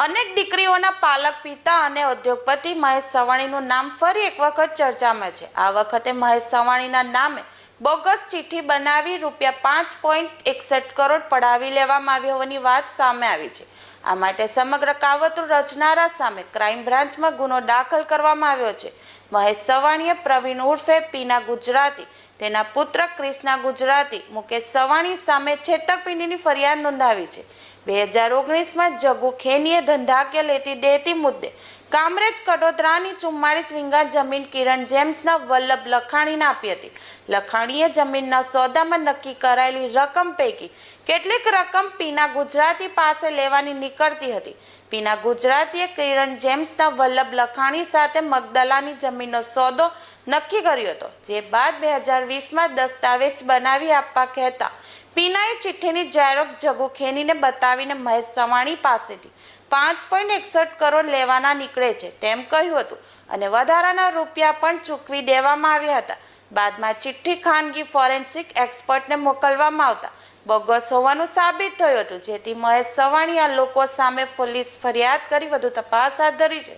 અનેક દીકરીઓના પાલક પિતા અને ઉદ્યોગપતિ મહેશ સવાણીનું નામ ફરી એક વખત ચર્ચામાં છે. આ વખતે મહેશ સવાણીના નામે બોગસ ચિઠ્ઠી બનાવી રૂપિયા પાંચ પોઈન્ટ એકસઠ કરોડ પડાવી લેવામાં આવી હોવાની વાત સામે આવી છે. આ માટે સમગ્ર કાવતરું રચનારા સામે ક્રાઇમ બ્રાન્ચમાં ગુનો દાખલ કરવામાં આવ્યો છે. મહેશ સવાણીએ પ્રવીણ ઉર્ફે પીના ગુજરાતી, તેના પુત્ર ક્રિષ્ના ગુજરાતી, મુકેશ સવાણી સામે છેતરપિંડીની ફરિયાદ નોંધાવી છે. બે હજાર ઓગણીસમાં જગુ ખેનીએ ધંધાકીય લેતી દેતી મુદ્દે કામરેજ કડોદરાની ચુમ્માળીસ વીંગા જમીન કિરણ જેમ્સના વલ્લભ લખાણીને આપી હતી. લખાણીએ જમીનના સોદામાં નક્કી કરાયેલી રકમ પૈકી કેટલીક રકમ પીના ગુજરાતી પાસે લેવાની નીકળતી હતી. પીના ગુજરાતીએ કિરણ જેમ્સના વલ્લભ લખાણી સાથે મગદલાની જમીનનો સોદો નક્કી કર્યો હતો, જે બાદ બે હજાર વીસમાં દસ્તાવેજ બનાવી આપવા કહેતા પીનાએ ચિઠ્ઠીની ઝેરોક્સ જગો ખેનીને બતાવીને મહેશ સવાણી પાસેથી પાંચ પોઈન્ટ એકસઠ કરોડ લેવાના નીકળે છે તેમ કહ્યું હતું અને વધારાના રૂપિયા પણ ચૂકવી દેવામાં આવ્યા હતા. બાદમાં ચિઠ્ઠી ખાનગી ફોરેન્સિક એક્સપર્ટને મોકલવામાં આવતા બોગસ હોવાનું સાબિત થયું હતું, જેથી મહેશ સવાણી આ લોકો સામે પોલીસ ફરિયાદ કરી વધુ તપાસ હાથ ધરી છે.